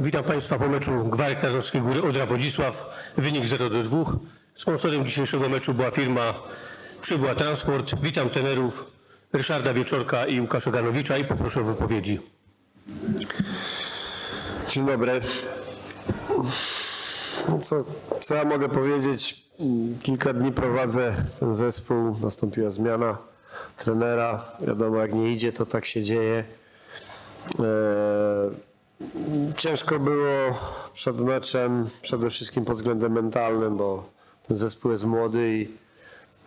Witam Państwa po meczu Gwarek Tarnowskiej Góry Odra Wodzisław. Wynik 0 do 2. Sponsorem dzisiejszego meczu była firma Przybyła Transport. Witam trenerów Ryszarda Wieczorka i Łukasza Ganowicza i poproszę o wypowiedzi. Dzień dobry. Co, co ja mogę powiedzieć? Kilka dni prowadzę ten zespół, nastąpiła zmiana trenera. Wiadomo, jak nie idzie, to tak się dzieje. Eee, ciężko było przed meczem, przede wszystkim pod względem mentalnym, bo ten zespół jest młody i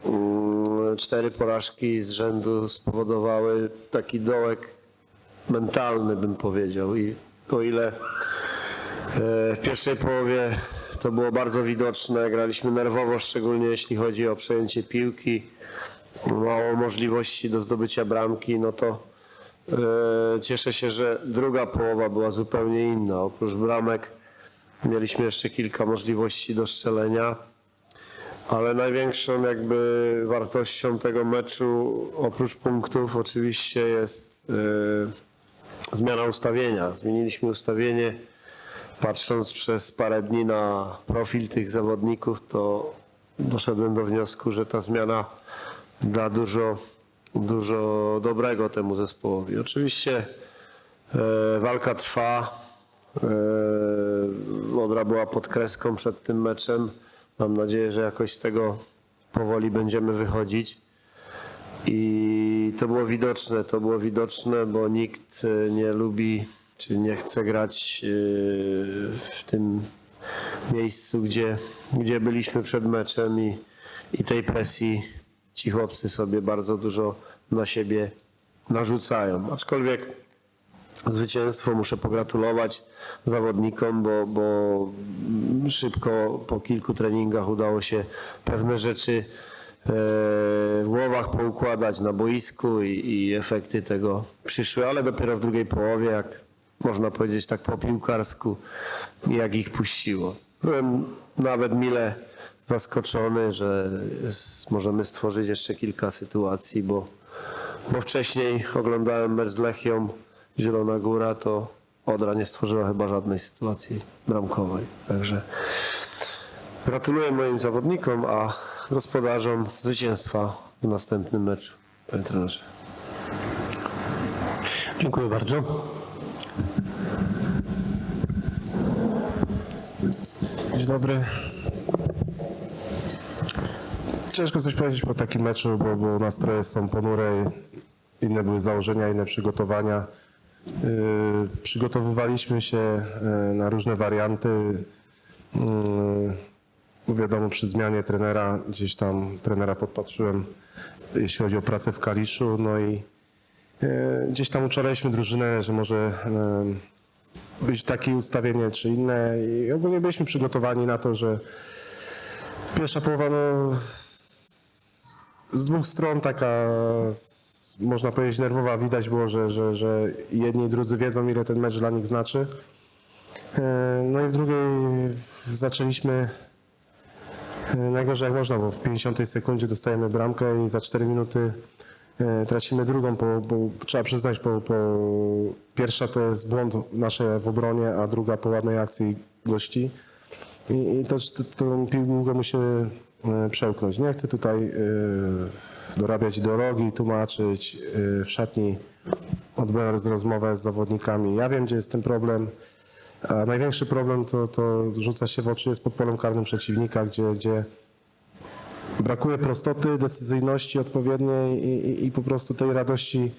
mm, cztery porażki z rzędu spowodowały taki dołek mentalny, bym powiedział. I o ile e, w pierwszej połowie to było bardzo widoczne, graliśmy nerwowo, szczególnie jeśli chodzi o przejęcie piłki, mało możliwości do zdobycia bramki, no to cieszę się, że druga połowa była zupełnie inna. Oprócz bramek mieliśmy jeszcze kilka możliwości do strzelenia. Ale największą jakby wartością tego meczu, oprócz punktów, oczywiście jest e, zmiana ustawienia. Zmieniliśmy ustawienie. Patrząc przez parę dni na profil tych zawodników, to doszedłem do wniosku, że ta zmiana da dużo, dużo dobrego temu zespołowi. Oczywiście e, walka trwa. E, Odra była pod kreską przed tym meczem. Mam nadzieję, że jakoś z tego powoli będziemy wychodzić. I to było widoczne, to było widoczne, bo nikt e, nie lubi czy nie chce grać e, w tym miejscu, gdzie, gdzie byliśmy przed meczem i, i tej presji ci chłopcy sobie bardzo dużo na siebie narzucają. Aczkolwiek zwycięstwo muszę pogratulować zawodnikom, bo, bo szybko po kilku treningach udało się pewne rzeczy e, w głowach poukładać na boisku i, i efekty tego przyszły, ale dopiero w drugiej połowie, jak można powiedzieć tak po piłkarsku, jak ich puściło. Byłem nawet mile zaskoczony, że możemy stworzyć jeszcze kilka sytuacji, bo, bo wcześniej oglądałem mecz z Lechią Zielona Góra, to Odra nie stworzyła chyba żadnej sytuacji bramkowej. Także gratuluję moim zawodnikom, a gospodarzom zwycięstwa w następnym meczu. Panie trenerze. Dziękuję bardzo. Dobry. Ciężko coś powiedzieć po takim meczu, bo, bo nastroje są ponure, inne były założenia, inne przygotowania. Yy, przygotowywaliśmy się yy, na różne warianty. Yy, wiadomo, przy zmianie trenera, gdzieś tam trenera podpatrzyłem, jeśli chodzi o pracę w Kaliszu, no i yy, gdzieś tam uczulaliśmy drużynę, że może yy, być takie ustawienie czy inne i ogólnie byliśmy przygotowani na to, że pierwsza połowa no, z, dwóch stron taka można powiedzieć nerwowa widać było, że, że, że jedni i drudzy wiedzą ile ten mecz dla nich znaczy. E, No i w drugiej zaczęliśmy e, najgorzej jak można, bo w 50 sekundzie dostajemy bramkę i za 4 minuty tracimy drugą, bo trzeba przyznać, bo pierwsza to jest błąd nasze w obronie, a druga po ładnej akcji gości. I, i to, to, tą piłkę musimy e, przełknąć. Nie chcę tutaj e, dorabiać ideologii, tłumaczyć e, w szatni. Rozmowę z zawodnikami. Ja wiem, gdzie jest ten problem. A największy problem to, to rzuca się w oczy jest pod polem karnym przeciwnika, gdzie, gdzie brakuje prostoty, decyzyjności odpowiedniej i, i, i po prostu tej radości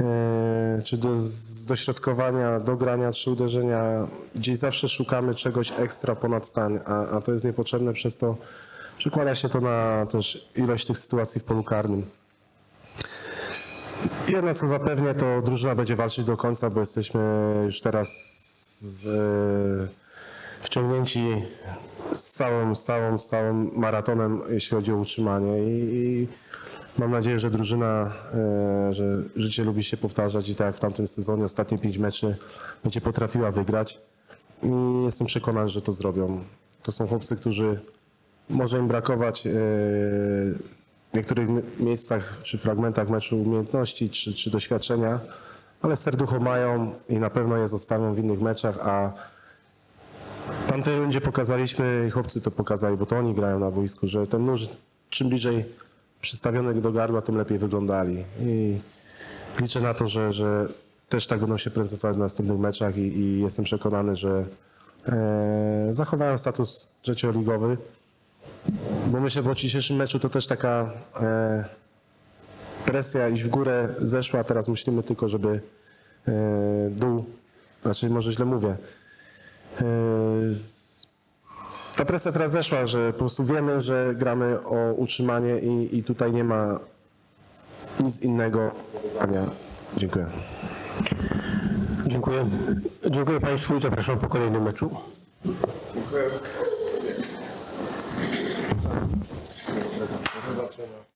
e, czy do z dośrodkowania, dogrania czy uderzenia. Gdzieś zawsze szukamy czegoś ekstra ponad stan, a, a to jest niepotrzebne, przez to przekłada się to na też ilość tych sytuacji w polu karnym. Jedno co zapewnię, to drużyna będzie walczyć do końca, bo jesteśmy już teraz z, e, wciągnięci z całym, z całym, z całym maratonem, jeśli chodzi o utrzymanie i, i mam nadzieję, że drużyna, e, że życie lubi się powtarzać i tak jak w tamtym sezonie, ostatnie pięć meczy będzie potrafiła wygrać i jestem przekonany, że to zrobią. To są chłopcy, którzy może im brakować e, w niektórych mi- miejscach czy fragmentach meczu umiejętności czy, czy doświadczenia, ale serducho mają i na pewno je zostawią w innych meczach, a tamtej rundzie pokazaliśmy, chłopcy to pokazali, bo to oni grają na boisku, że ten nóż czym bliżej przystawiony do gardła, tym lepiej wyglądali. I liczę na to, że, że też tak będą się prezentować w następnych meczach i, i jestem przekonany, że e, zachowają status trzecioligowy. Bo myślę, że w dzisiejszym meczu to też taka e, presja iść w górę zeszła, teraz myślimy tylko, żeby e, dół, znaczy może źle mówię, ta presja teraz zeszła, że po prostu wiemy, że gramy o utrzymanie i, i tutaj nie ma nic innego. Ania, dziękuję. Dziękuję. Dziękuję Państwu i zapraszam po kolejnym meczu.